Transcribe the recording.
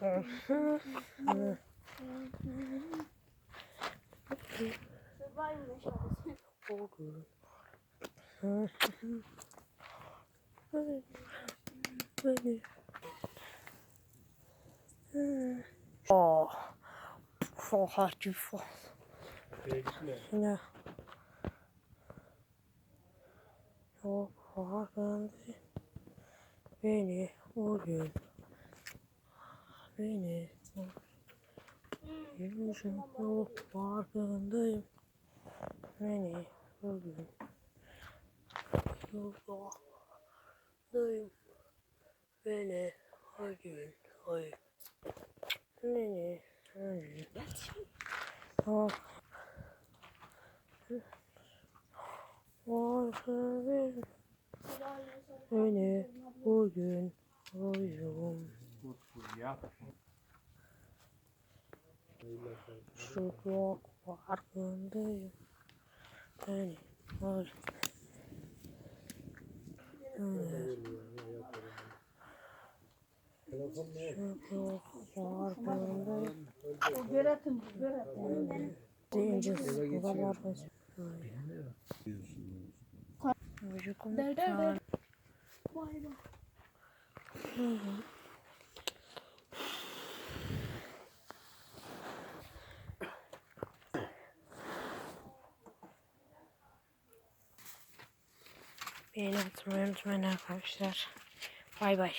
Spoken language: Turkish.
Survival meşalesi. Bugün. Beni. Oh. Çok hafif. Yine. Çok farkındayım. Beni bugün. Beni. Yürüyüşüm çok farkındayım. Beni bugün. Çok farkındayım. Beni bugün. Hayır. Beni bugün. Ah. Farkındayım. Beni bugün. Oyum. Çok farkındayım. Beni bugün. Çok farkındayım. O göretim, göretim. Deyince bu kadar basit. Çocuk der der. Vay Beğeni atmayı unutmayın arkadaşlar. Bay bay.